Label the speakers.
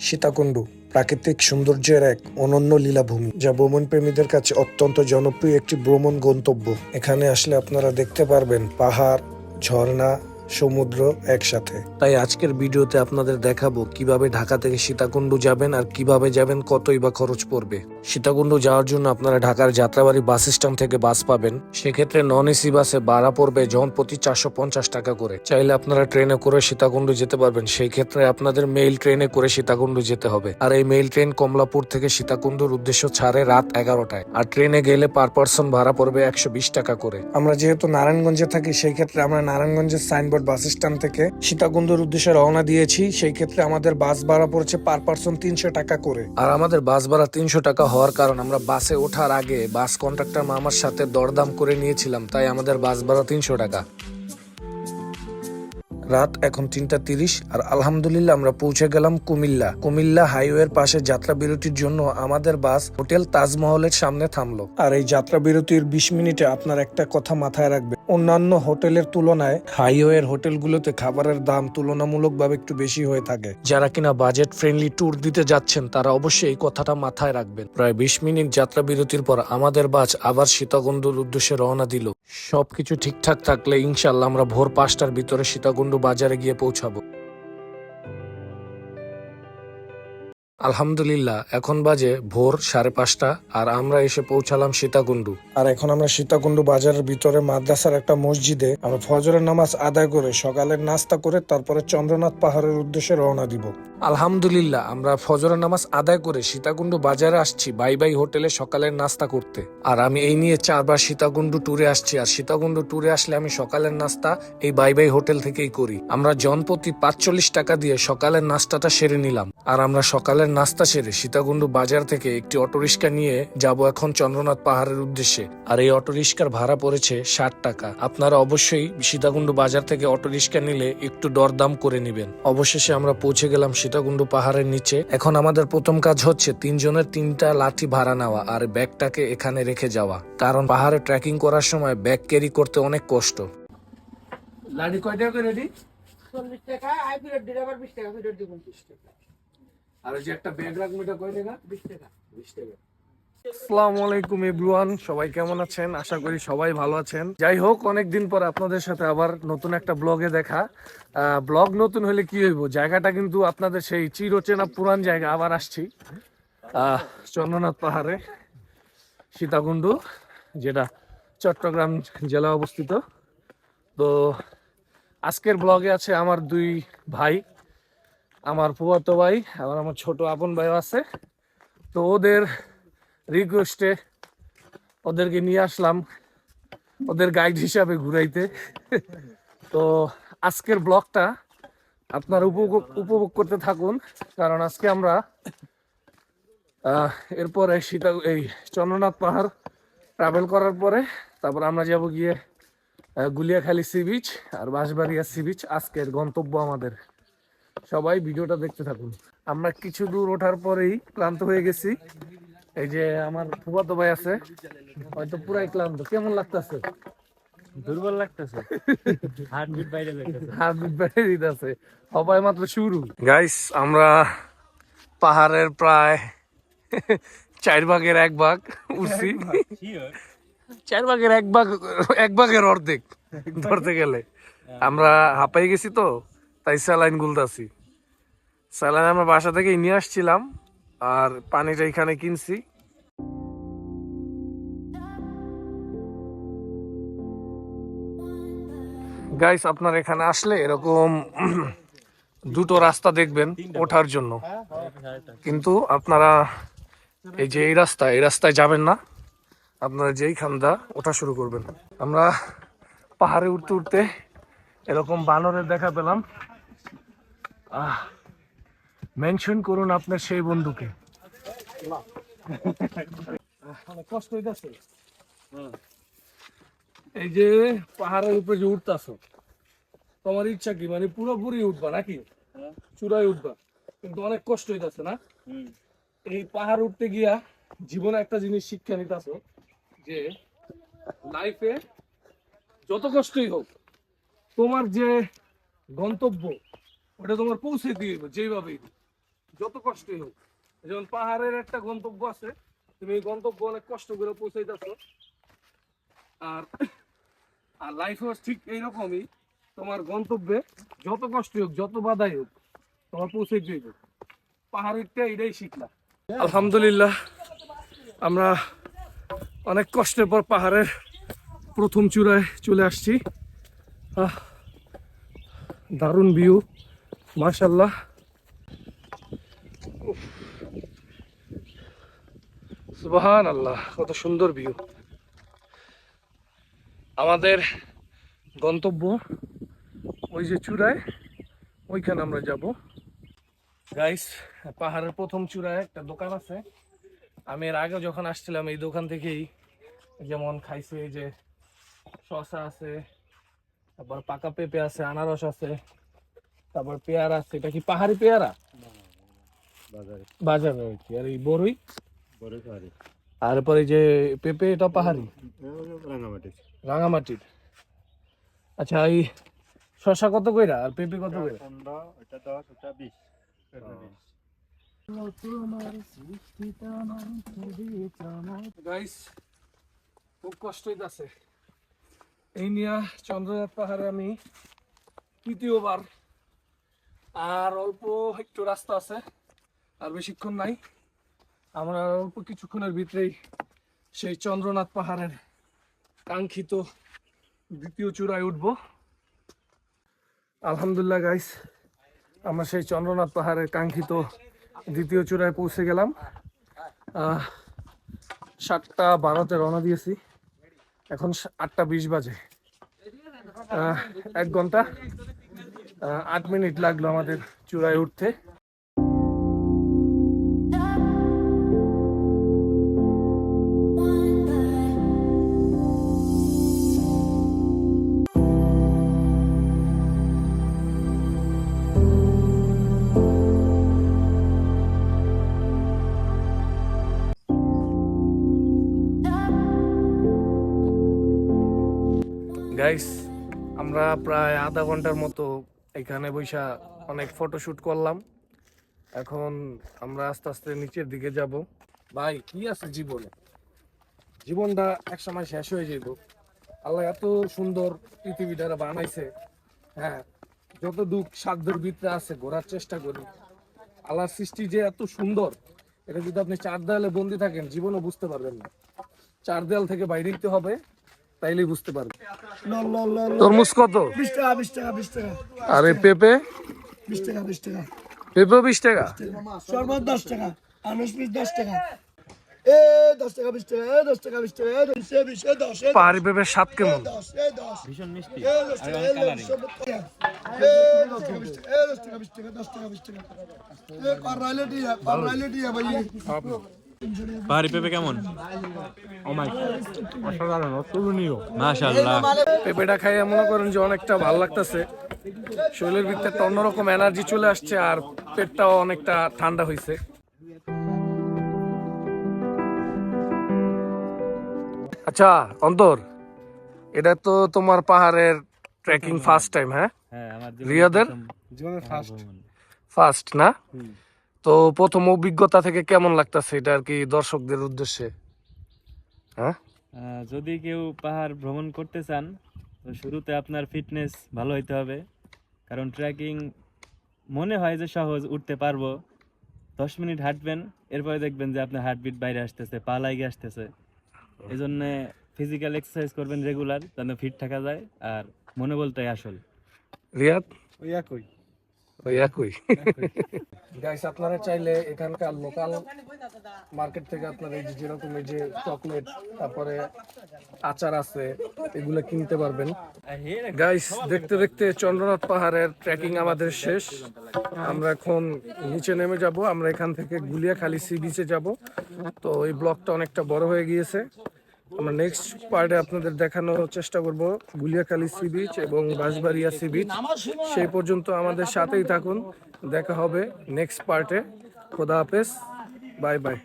Speaker 1: সীতাকুণ্ডু, প্রাকৃতিক সৌন্দর্যের এক অনন্য লীলাভূমি, যা ভ্রমণ প্রেমীদের কাছে অত্যন্ত জনপ্রিয় একটি ভ্রমণ গন্তব্য। এখানে আসলে আপনারা দেখতে পারবেন পাহাড়, ঝর্ণা সমুদ্র একসাথে। তাই আজকের ভিডিওতে আপনাদের দেখাবো কীভাবে ঢাকা থেকে সীতাকুণ্ড যাবেন আর কীভাবে যাবেন, কতই বা খরচ পড়বে। সীতাকুণ্ড যাওয়ার জন্য আপনারা ঢাকার যাত্রাবাড়ি বাস স্ট্যান্ড থেকে বাস পাবেন। সেক্ষেত্রে নন এসি বাসে ভাড়া পড়বে জন প্রতি চারশো পঞ্চাশ টাকা করে। চাইলে আপনারা ট্রেনে করে সীতাকুণ্ড যেতে পারবেন। সেই ক্ষেত্রে আপনাদের মেইল ট্রেনে করে সীতাকুণ্ড যেতে হবে। আর এই মেইল ট্রেন কমলাপুর থেকে সীতাকুণ্ডুর উদ্দেশ্য ছাড়ে রাত এগারোটায়। আর ট্রেনে গেলে পার পার্সন ভাড়া পড়বে একশো বিশ টাকা করে। আমরা যেহেতু নারায়ণগঞ্জে থাকি, সেই ক্ষেত্রে আমরা নারায়ণগঞ্জের সাইনবোর্ড বাস স্ট্যান্ড থেকে সীতাকুণ্ডুর উদ্দেশ্যে রওনা দিয়েছি। সেই ক্ষেত্রে আমাদের বাস ভাড়া পড়েছে পার পার্সন তিনশো টাকা করে। আর আমাদের বাস ভাড়া তিনশো টাকা হওয়ার কারণ আমরা বাসে ওঠার আগে বাস কন্ট্রাক্টর মামার সাথে দরদাম করে নিয়েছিলাম, তাই আমাদের বাস ভাড়া তিনশো টাকা। রাত এখন তিনটা তিরিশ আর আলহামদুলিল্লাহ আমরা পৌঁছে গেলাম কুমিল্লা। কুমিল্লা হাইওয়ের পাশে যাত্রা বিরতির জন্য আমাদের বাস হোটেল তাজমহলের সামনে থামলো। আর এই যাত্রা বিরতির বিশ মিনিটে আপনার একটা কথা মাথায় রাখবে। অন্যান্য হোটেলের তুলনায় হাইওয়ের হোটেলগুলোতে খাবারের দাম তুলনামূলকভাবে একটু বেশি হয়ে থাকে। যারা কিনা বাজেট ফ্রেন্ডলি ট্যুর দিতে যাচ্ছেন তারা অবশ্যই এই কথাটা মাথায় রাখবেন। প্রায় বিশ মিনিট যাত্রা বিরতির পর আমাদের বাস আবার সীতাকুণ্ডুর উদ্দেশ্যে রওনা দিল। সবকিছু ঠিকঠাক থাকলে ইনশাল্লাহ আমরা ভোর পাঁচটার ভিতরে সীতাকুণ্ডু বাজারে গিয়ে পৌঁছাবো। আলহামদুলিল্লাহ এখন বাজে ভোর সাড়ে পাঁচটা আর আমরা এসে পৌঁছালাম সীতাকুণ্ডু। আর এখন আমরা সীতাকুণ্ডু বাজারের ভিতরে মাদ্রাসার একটা মসজিদে আমরা ফজরের নামাজ আদায় করে সকালের নাস্তা করে তারপরে চন্দ্রনাথ পাহাড়ের উদ্দেশ্যে রওনা দিব। আলহামদুলিল্লাহ আমরা ফজরের নামাজ আদায় করে সীতাকুণ্ডু বাজারে আসছি বাই বাই হোটেলে সকালের নাস্তা করতে। আর আমি এই নিয়ে চারবার সীতাকুণ্ডু ট্যুরে আসছি আর সীতাকুণ্ডু ট্যুরে আসলে আমি সকালের নাস্তা এই বাই বাই হোটেল থেকেই করি। আমরা জনপ্রতি পাঁচচল্লিশ টাকা দিয়ে সকালের নাস্তাটা সেরে নিলাম। আর আমরা সকালের নাস্তা সেরে সীতাকুণ্ডু বাজার থেকে একটি অটোরিক্সা নিয়ে যাব এখন চন্দ্রনাথ পাহাড়ের উদ্দেশ্যে। আর এই অটোরিক্সার ভাড়া পড়েছে ষাট টাকা। আপনারা অবশ্যই সীতাকুণ্ডু বাজার থেকে অটোরিক্সা নিলে একটু দরদাম করে নেবেন। অবশেষে আমরা পৌঁছে গেলাম সীতাকুণ্ডু পাহাড়ের নিচে। এখন আমাদের প্রথম কাজ হচ্ছে তিনজনের তিনটা লাঠি ভাড়া নেওয়া আর ব্যাগটাকে এখানে রেখে যাওয়া। কারণ পাহাড়ে ট্রেকিং করার সময় ব্যাগ ক্যারি করতে অনেক কষ্ট। লাঠি কয়টা করে রেডি
Speaker 2: চল্লিশ টাকা আই পিরিয়ড দিলে আবার বিশ টাকা পিরিয়ড দিব। টাকা
Speaker 1: আর যে একটা ব্যাগ রাখব এটা কয় টাকা?
Speaker 2: বিশ টাকা।
Speaker 1: বিশ টাকা। আসসালামু আলাইকুম এভরিওয়ান সবাই কেমন আছেন? আশা করি সবাই ভালো আছেন। যাই হোক অনেকদিন পর আপনাদের সাথে আবার নতুন একটা ব্লগে দেখা। ব্লগ নতুন হলে কি হইব? জায়গাটা কিন্তু আপনাদের সেই চিরচেনা পুরান জায়গা। আবার আসছি। চন্দ্রনাথ পাহাড়ে সীতাকুণ্ডু যেটা চট্টগ্রাম জেলা অবস্থিত। তো আজকের ব্লগে আছে আমার দুই ভাই। আমার ফুয়াতো ভাই, আবার আমার ছোট আপন ভাইও আছে। তো ওদের রিকোয়েস্টে ওদেরকে নিয়ে আসলাম, ওদের গাইড হিসাবে ঘুরাইতে। তো আজকের ব্লগটা আপনারা উপভোগ উপভোগ করতে থাকুন, কারণ আজকে আমরা এরপরে সীতা, এই চন্দ্রনাথ পাহাড় ট্রাভেল করার পরে, তারপর আমরা যাব গিয়ে গুলিয়াখালী সি বিচ আর বাঁশবাড়িয়া সি বিচ আজকের গন্তব্য আমাদের। সবাই ভিডিওটা দেখতে থাকুন। আমরা কিছু দূর ওঠার পরেই ক্লান্ত হয়ে গেছি। এই যে আমার ফুফাতো ভাই আছে হয়তো পুরাই ক্লান্ত। কেমন লাগতেছে?
Speaker 3: দুর্বল লাগতেছে। হার্ট বাইরে যাইতেছে।
Speaker 1: হাত বেড়ে দিতেছে সবাই মাত্র শুরু। গাইস আমরা পাহাড়ের প্রায় চার ভাগের এক ভাগ উঠছি। চার ভাগের এক ভাগ এক ভাগের অর্ধেক ধরতে গেলে। আমরা হাঁপাই গেছি তো। তাই স্যালাইন গুলতাছি। স্যালাইন আমরা বাসা থেকে নিয়ে আসছিলাম আর পানিটা এখানে কিনছি। গাইস আপনার এখানে আসলে এরকম দুটো রাস্তা দেখবেন ওঠার জন্য। কিন্তু আপনারা এই যে এই রাস্তা এই রাস্তায় যাবেন না। আপনারা যেই খান্দা ওঠা শুরু করবেন। আমরা পাহাড়ে উঠতে উঠতে এরকম বানরের দেখা পেলাম। আহ মেনশন করুন আপনার সেই বন্ধুকে। কষ্ট হইতাছে? এই যে পাহাড়ের উপরে যে উঠতাছো তোমার ইচ্ছা কি? মানে পুরোপুরি উঠবা নাকি? চূড়ায় উঠবা। কিন্তু অনেক কষ্ট হইতাছে না? এই পাহাড় উঠতে গিয়া জীবনে একটা জিনিস শিক্ষা নিতাছো যে লাইফে যত কষ্টই হোক তোমার যে গন্তব্য ওটা তোমার পৌঁছে দিয়ে যেইভাবেই। যত কষ্টই হোক। যেমন পাহাড়ের একটা গন্তব্য আছে, তুমি এই গন্তব্য অনেক কষ্ট করে পৌঁছাইতেছো। আর আর লাইফও ঠিক এইরকমই, তোমার গন্তব্যে যত কষ্ট হোক, যত বাধাই হোক, তোমার পৌঁছে দিয়ে হোক পাহাড়েরটা এটাই শিখলাম আলহামদুলিল্লাহ, আমরা অনেক কষ্টের পর পাহাড়ের প্রথম চূড়ায় চলে আসছি। দারুণ ভিউ মাশাল্লাহ সুবাহান আল্লাহ কত সুন্দর ভিউ আমাদের গন্তব্য ওই যে চূড়ায়, ওইখানে আমরা যাব। গাইস পাহাড়ের প্রথম চূড়ায় একটা দোকান আছে। আমি এর আগে যখন আসছিলাম, এই দোকান থেকেই যেমন খাইছে, এই যে শসা আছে, তারপর পাকা পেঁপে আছে, আনারস আছে তারপর পেয়ারা আছে এটা কি পাহাড়ি পেয়ারা?
Speaker 3: বাজারে।
Speaker 1: বাজারে আর কি আর এই বড়ই আর পরে যে পেঁপে এটা পাহাড়ি?
Speaker 3: রাঙামাটি।
Speaker 1: রাঙামাটির আচ্ছা এই শসা কত কইরা? আর পেঁপে কত কইরা? গাইস খুব কষ্ট হইতাছে। এই নিয়া চন্দ্রনাথ পাহাড়ে আমি তৃতীয়বার আর অল্প একটু রাস্তা আছে, আর বেশিক্ষণ নাই। আমরা অল্প কিছুক্ষণের ভিতরেই সেই চন্দ্রনাথ পাহাড়ের কাঙ্ক্ষিত দ্বিতীয় চূড়ায় উঠব। আলহামদুলিল্লাহ গাইস আমরা সেই চন্দ্রনাথ পাহাড়ের কাঙ্ক্ষিত দ্বিতীয় চূড়ায় পৌঁছে গেলাম। সাতটা বারোতে রওনা দিয়েছি। এখন আটটা বিশ বাজে। এক ঘণ্টা। আট মিনিট লাগল আমাদের চূড়ায় উঠতে। গাইস আমরা প্রায় আধা ঘণ্টার মতো এখানে বৈশা অনেক ফটোশুট করলাম। এখন আমরা আস্তে আস্তে নিচের দিকে যাব। ভাই, কি আছে জীবনে? জীবনটা এক সময় শেষ হয়ে যাইব। আল্লাহ এত সুন্দর পৃথিবীটা বানাইছে। হ্যাঁ যত দুঃখ সাধ্যের ভিতরে আছে, ঘোরার চেষ্টা করি। আল্লাহর সৃষ্টি যে এত সুন্দর, এটা যদি আপনি চার দেয়ালে বন্দি থাকেন, জীবনও বুঝতে পারবেন না। চার দেয়াল থেকে বাইরে দিতে হবে। তাইলেই বুঝতে পারবেন তরমুজ কত
Speaker 2: বিশ টাকা বিশ টাকা বিশ টাকা
Speaker 1: আর পেঁপে
Speaker 2: বিশ টাকা বিশ টাকা
Speaker 1: পেঁপে বিশ টাকা
Speaker 2: শরবত দশ টাকা আনুষ পিস দশ টাকা এ দশ টাকা বিশ টাকা দশ টাকা বিশ টাকা দশ এ দশ এ
Speaker 1: পাহাড়ি পেঁপের স্বাদ কেমন
Speaker 2: দশ দশ
Speaker 3: ভীষণ মিষ্টি
Speaker 2: এ দশ টাকা টাকা টাকা
Speaker 3: পাহাড়ি পেঁপে কেমন? অসাধারণ অতুলনীয়। মাশাআল্লাহ।
Speaker 1: পেঁপেটা খাইয়ে মনে করেন যে অনেকটা ভালো লাগতেছে। শরীরের ভিতরে একটা অন্যরকম এনার্জি চলে আসছে আর পেটটাও অনেকটা ঠান্ডা হয়েছে আচ্ছা অন্তর এটা তো তোমার পাহাড়ের ট্রেকিং ফার্স্ট টাইম হ্যাঁ?
Speaker 3: হ্যাঁ
Speaker 1: রিয়াদের?
Speaker 3: জীবনের ফার্স্ট
Speaker 1: ফার্স্ট না? তো প্রথম অভিজ্ঞতা থেকে কেমন লাগতেছে এটা আর কি দর্শকদের উদ্দেশ্যে? হ্যাঁ?
Speaker 3: যদি কেউ পাহাড় ভ্রমণ করতে চান তো শুরুতে আপনার ফিটনেস ভালো হইতে হবে। কারণ ট্রেকিং মনে হয় যে সহজ উঠতে পারব। দশ মিনিট হাঁটবেন এরপরে দেখবেন যে আপনার হার্টবিট বাইরে আসতেছে পা লাগে আসতেছে। এই জন্য ফিজিক্যাল এক্সারসাইজ করবেন রেগুলার যেন ফিট থাকা যায় আর মনোবলটাই আসল।
Speaker 1: রিয়াদ?
Speaker 3: ওই একই
Speaker 1: একই। গাইস আপনারা চাইলে এখানকার লোকাল মার্কেট থেকে আপনারা এই যে যেরকম এই যে চকলেট তারপরে আচার আছে, এগুলো পারবেন। গাইস দেখতে দেখতে চন্দ্রনাথ পাহাড়ের ট্রেকিং আমাদের শেষ। আমরা এখন নিচে নেমে যাব। আমরা এখান থেকে গুলিয়াখালী সি বিচে যাব। তো এই ব্লকটা অনেকটা বড় হয়ে গিয়েছে। আমরা নেক্সট পার্টে আপনাদের দেখানোর চেষ্টা করব, গুলিয়াখালী সি বিচ এবং বাঁশবাড়িয়া সি বিচ সেই পর্যন্ত আমাদের সাথেই থাকুন, দেখা হবে নেক্সট পার্টে খোদা হাফেজ বাই বাই